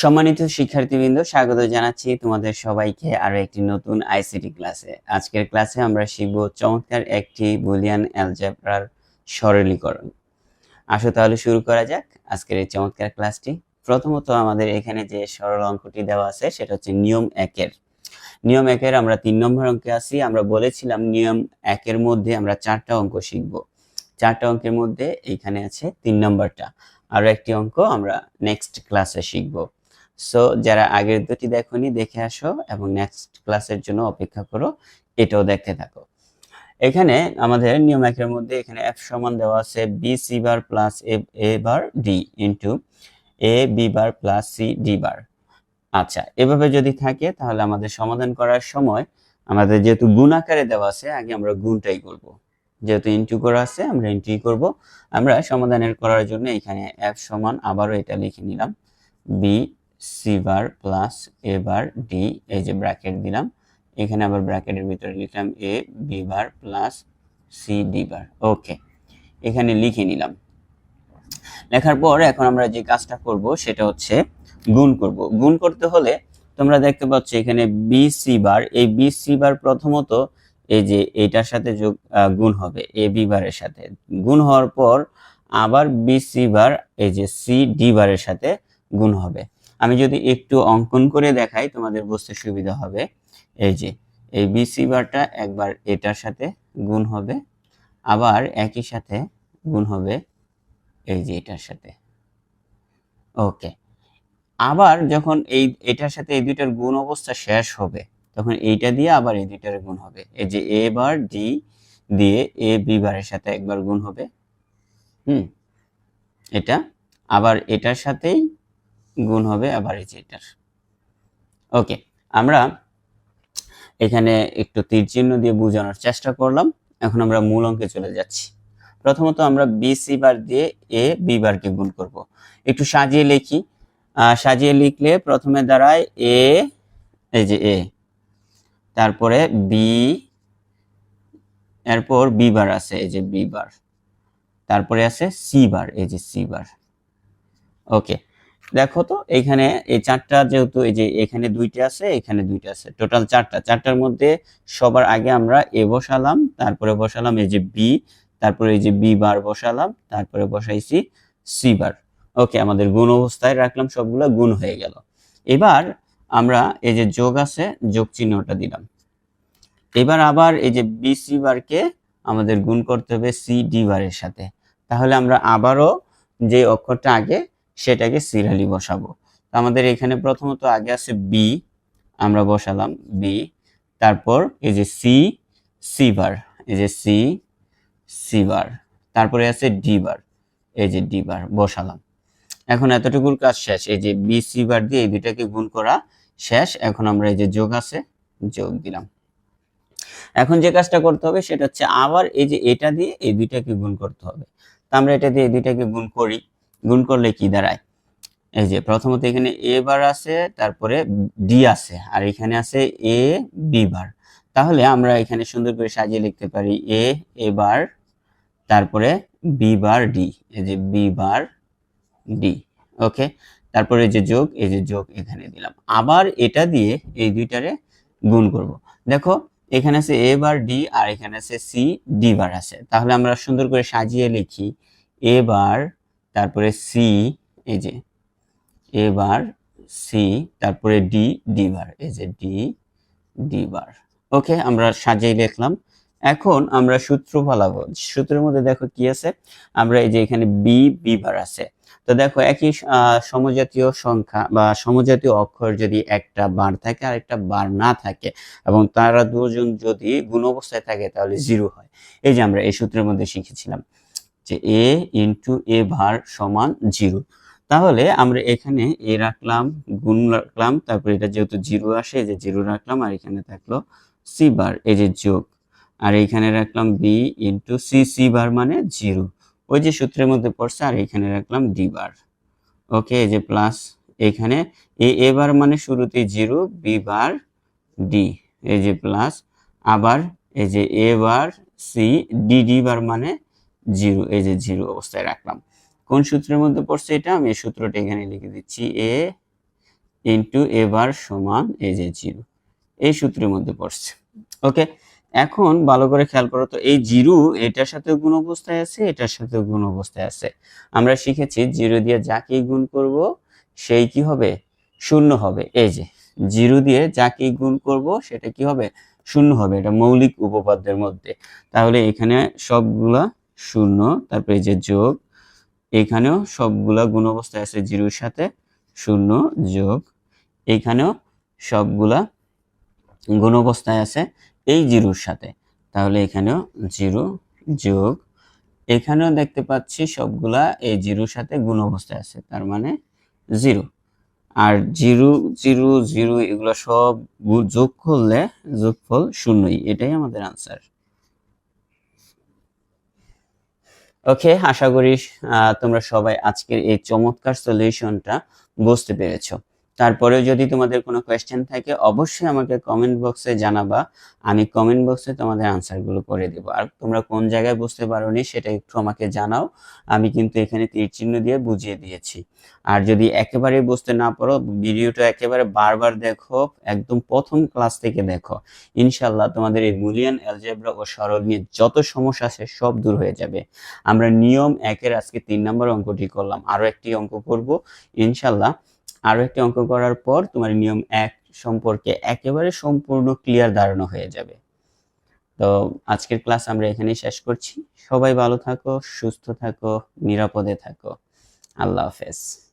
সম্মানিত শিক্ষার্থীবৃন্দ, স্বাগত জানাচ্ছি তোমাদের সবাইকে আরও একটি নতুন আইসিটি ক্লাসে আজকের ক্লাসে আমরা শিখব চমৎকার একটি বুলিয়ান অ্যালজেব্রার সরলীকরণ। আসো তাহলে শুরু করা যাক আজকের এই চমৎকার ক্লাসটি প্রথমত আমাদের এখানে যে সরল অঙ্কটি দেওয়া আছে, সেটা হচ্ছে নিয়ম একের। নিয়ম একের আমরা তিন নম্বর অঙ্কে আছি, আমরা বলেছিলাম নিয়ম একের মধ্যে আমরা চারটা অঙ্ক শিখব। চারটা অঙ্কের মধ্যে এইখানে আছে তিন নম্বরটা। আরও একটি অঙ্ক আমরা নেক্সট ক্লাসে শিখব। সো যারা আগের দুটি দেখোনি, দেখে আসো এবং নেক্সট ক্লাসের জন্য অপেক্ষা করো, এটাও দেখতে থাকো। এখানে আমাদের নিয়ম একের মধ্যে এখানে এফ সমান দেওয়া আছে B C bar plus A bar D into A B bar plus C D bar আচ্ছা এভাবে যদি থাকে, তাহলে আমাদের সমাধান করার সময় আমাদের যেহেতু গুণ আকারে দেওয়া আছে, আগে আমরা গুণটাই করব। যেহেতু ইন্টু করা আছে, আমরা ইন্টুই করব। আমরা সমাধানের করার জন্য এখানে এফ সমান আবারও এটা লিখে নিলাম। B C bar plus A bar D এই যে ব্র্যাকেট দিলাম। এখানে আবার ব্র্যাকেটের ভিতরে লিখলাম A B bar plus C D bar okay এখানে লিখে নিলাম। লেখার পর এখন আমরা যে কাজটা করব, সেটা হচ্ছে গুণ করব। গুণ করতে হলে তোমরা দেখতে পাচ্ছ এখানে বি সি বার এই বি সি বার প্রথমত এই যে এইটার সাথে যোগ গুণ হবে এ বি বারের সাথে। গুণ হওয়ার পর আবার বি সি বার এই যে সি ডি বারের সাথে গুণ হবে। আমি যদি একটু অঙ্কন করে দেখাই, তোমাদের বুঝতে সুবিধা হবে। এই যে, এই বি সি বারটা একবার এটার সাথে গুণ হবে, আবার একই সাথে গুণ হবে এই যে এটার সাথে। ওকে। আবার যখন এই, এটার সাথে এই দুইটার গুণ অবস্থা শেষ হবে, তখন এইটা দিয়ে আবার এই দুইটার গুণ হবে। এই যে এ বার ডি দিয়ে এ বি বারের সাথে একবার গুণ হবে। হুম, এটা। আবার এটার সাথেই গুণ হবে যে এটার। ওকে আমরা এখানে একটু তীর দিয়ে বোঝানোর চেষ্টা করলাম। এখন আমরা মূল অঙ্কে চলে যাচ্ছি। প্রথমত আমরা বি সি বার দিয়ে এ বি বারকে গুণ করব। একটু সাজিয়ে লিখি। সাজিয়ে লিখলে প্রথমে দাঁড়ায় এ এই যে এ তারপরে বি এরপর বি বার আছে, এই যে বি বার তারপরে আছে সি বার এই যে সি বার ওকে দেখো তো, এখানে এই চারটা যেহেতু এই যে এখানে দুইটা আছে, এখানে দুইটা আছে। টোটাল চারটা। চারটার মধ্যে সবার আগে আমরা এ বসালাম, তারপরে বসালাম এই যে বি তারপরে এই যে বি বার বসালাম, তারপরে বসাইছি সি বার। ওকে আমাদের গুণ অবস্থায় রাখলাম, সবগুলো গুণ হয়ে গেল। এবার আমরা এই যে যোগ আছে, যোগ চিহ্নটা দিলাম। এবার আবার এই যে বি সি বারকে আমাদের গুণ করতে হবে সি ডি বারের সাথে। তাহলে আমরা আবারও যে অক্ষরটা আগে সেটাকে সিরিয়ালি বসাবো। তো আমাদের এখানে প্রথমত আগে আছে বি আমরা বসালাম বি তারপর এই যে সি সি বার এই যে সি সি বার তারপরে আছে ডি বার এই যে ডি বার বসালাম। এখন এতটুকুর কাজ শেষ, এই যে বি সি বার দিয়ে এই দুইটাকে গুণ করা শেষ, এখন আমরা এই যে যোগ আছে, যোগ দিলাম। এখন যে কাজটা করতে হবে সেটা হচ্ছে আবার এই যে এটা দিয়ে এই দুইটাকে গুণ করতে হবে। তা আমরা এটা দিয়ে এই দুইটাকে গুণ করি। গুণ করলে কি দাঁড়ায়? এই যে প্রথমত এখানে এ বার আছে, তারপরে ডি আছে, আর এখানে আছে এ বি বার। তাহলে আমরা এখানে সুন্দর করে সাজিয়ে লিখতে পারি এ এ বার, তারপরে বি বার ডি এই যে বি বার ডি ওকে তারপরে যে যোগ, এই যে যোগ এখানে দিলাম। আবার এটা দিয়ে এই দুইটারে গুণ করব। দেখো, এখানে আছে এ বার ডি আর এখানে আছে সি ডি বার আছে। তাহলে আমরা সুন্দর করে সাজিয়ে লিখি এ বার তারপরে সি এই যে এ বার সি তারপরে ডি ডি বার এই যে ডি ডি বার ওকে আমরা সাজিয়ে লিখলাম এখন আমরা সূত্র ফলাবো। সূত্রের মধ্যে দেখো কি আছে? আমরা এই যে এখানে বি বি বার আছে। তো দেখো, একই সমজাতীয় সংখ্যা বা সমজাতীয় অক্ষর যদি একটা বার থাকে আর একটা বার না থাকে এবং তারা দুজন যদি গুণ অবস্থায় থাকে তাহলে জিরো হয়। এই যে আমরা এই সূত্রের মধ্যে শিখেছিলাম। যে এ ইন্টু এ ভার সমান জিরো তাহলে আমরা এখানে এ রাখলাম, গুণ রাখলাম, তারপরে এটা যেহেতু জিরো আসে যে জিরো রাখলাম, আর এখানে থাকল সি বার এই যে যোগ। আর এইখানে রাখলাম B into C C bar মানে জিরো ওই যে সূত্রের মধ্যে পড়ছে, আর এখানে রাখলাম ডি বার ওকে, এই যে প্লাস এখানে এ এ বার মানে শুরুতে জিরো বি বার ডি এই যে প্লাস আবার এই যে A bar C D D bar মানে জিরো, এই যে জিরো অবস্থায় রাখলাম। কোন সূত্রের মধ্যে পড়ছে এটা? আমি এই সূত্রটা এখানে লিখে দিচ্ছি, এ ইন্টু এ বার সমান এই যে জিরো। এই সূত্রের মধ্যে পড়ছে। ওকে? এখন ভালো করে খেয়াল করো তো, এই জিরো এটার সাথে গুণ অবস্থায় আছে, এটার সাথে গুণ অবস্থায় আছে। আমরা শিখেছি জিরো দিয়ে যাকেই গুণ করব, সেই কি হবে? শূন্য হবে। এই যে জিরো দিয়ে যাকেই গুণ করব, সেটা কি হবে? শূন্য হবে। এটা মৌলিক উপপাদ্যের মধ্যে। তাহলে এখানে সবগুলা শূন্য, তারপরে যে যোগ, এখানেও সবগুলা গুণ অবস্থায় আছে জিরোর সাথে, শূন্য, যোগ এইখানেও সবগুলা গুণ অবস্থায় আছে এই জিরোর সাথে। তাহলে এখানেও জিরো, যোগ, এখানেও দেখতে পাচ্ছি সবগুলা এই জিরোর সাথে গুণ অবস্থায় আছে, তার মানে জিরো। আর জিরো জিরো জিরো, এগুলো সব যোগ করলে যোগফল শূন্যই, এটাই আমাদের আনসার ওকে আশা করি তোমরা সবাই আজকের এই চমৎকার সলিউশনটা বুঝতে পেরেছ। তারপরেও যদি তোমাদের কোনো কোয়েশ্চেন থাকে, অবশ্যই আমাকে কমেন্ট বক্সে জানাবা। আমি কমেন্ট বক্সে তোমাদের আনসারগুলো করে দেব। আর তোমরা কোন জায়গায় বুঝতে পারোনি সেটা একটু আমাকে জানাও। আমি কিন্তু এখানে তীর চিহ্ন দিয়ে বুঝিয়ে দিয়েছি। আর যদি একেবারে বুঝতে না পারো, ভিডিওটা একেবারে বারবার দেখো, একদম প্রথম ক্লাস থেকে দেখো। ইনশাল্লাহ তোমাদের এই বুলিয়ান অ্যালজেব্রা ও সরল নিয়ে যত সমস্যা আছে সব দূর হয়ে যাবে। আমরা নিয়ম একের আজকে তিন নম্বর অঙ্কটি করলাম। আরও একটি অঙ্ক করব। ইনশাল্লাহ আরও একটি অঙ্ক করার পর তোমার নিয়ম এক সম্পর্কে একেবারে সম্পূর্ণ ক্লিয়ার ধারণা হয়ে যাবে। তো আজকের ক্লাস আমরা এখানেই শেষ করছি। সবাই ভালো থাকো, সুস্থ থাকো, নিরাপদে থাকো। আল্লাহ হাফেজ।